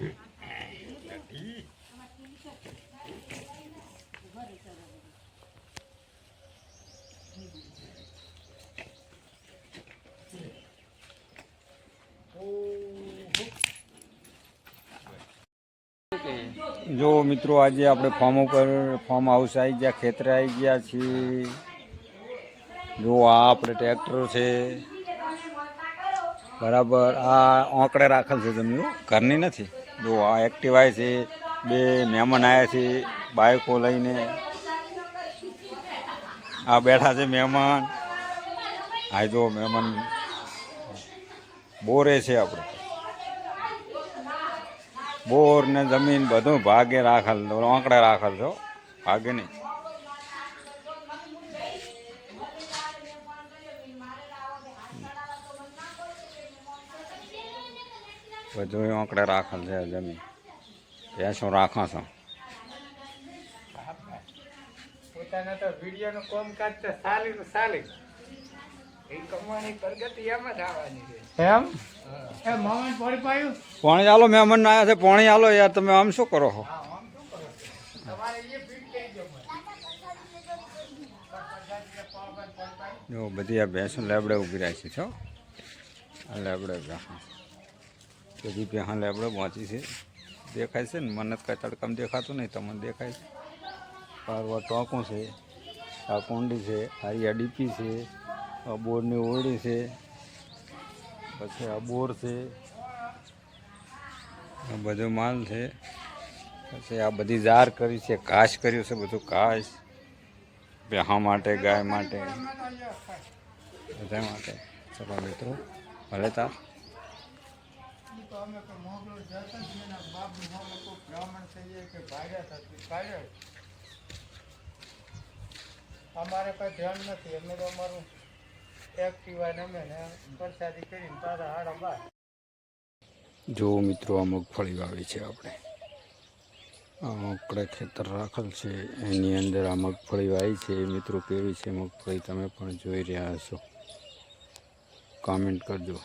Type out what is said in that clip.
જો મિત્રો, આજે આપણે ફોર્મ ઉપર ફોર્મ હાઉસ આવી ગયા, ખેતરે આવી ગયા છીએ. જો આ આપણે ટ્રેક્ટર છે. બરાબર, આ આંકડે રાખેલ છે જમીન ઘરની નથી. જો આ એક્ટિવાય છે, બે મહેમાન આવ્યા છે બાઇકો લઈને. આ બેઠા છે મહેમાન. આ જો મહેમાન બોરે છે આપણે બોર ને જમીન બધું ભાગે રાખેલ, આંકડે રાખેલ છો ભાગે નહીં. બધું આંકડે રાખેલ છે જમીન. ભેંસો રાખો છો? પોતાના તો વિડીયોનું કોમ તો સાલી તો સાલી એ કમાણી પ્રગતિ એમ જ આવવાની છે. એમ? એ મામા પડી પાયું પાણી ચાલો મહેમાન આવ્યા છે પાણી ચાલો યાર તમે આમ શું કરો છો? જો બધી આ ભેંસો લેબડે ઊભી રહી છે છો આ લેબડે ભેંસો બધી પહેલાં લેબડે પહોંચી છે. દેખાય છે ને, મને કાંઈ તડકામાં દેખાતું નહીં, તમને દેખાય છે. પારવા ટોંકું છે, આ કુંડી છે આરિયા ડીપી છે, આ બોરની ઓરડી છે, પછી આ બોર છે, આ બધો માલ છે, પછી આ બધી જાર કરી છે કાશ કર્યું છે, બધું કાશ ભેહા માટે, ગાય માટે. બધા માટે. ચલો મિત્રો, ભલે તા તો અમે તો મોગલો જતા જ એના બાપ મોગલો તો બ્રાહ્મણ થઈ કે ભાડ્યા થતી કાઢ્યો અમારે કોઈ ધ્યાન નથી, અમે તો અમારું એક્ટિવા નમે ને પ્રસાદી કરીને તારા હાડા બાર. જો મિત્રો, આ મગફળી વાવી છે આપણે. આપણે ખેતર રાખેલ છે, એની અંદર આ મગફળી વાવી છે, એ મિત્રો કેવી છે મગફળી, તમે પણ જોઈ રહ્યા હશો. કોમેન્ટ કરજો.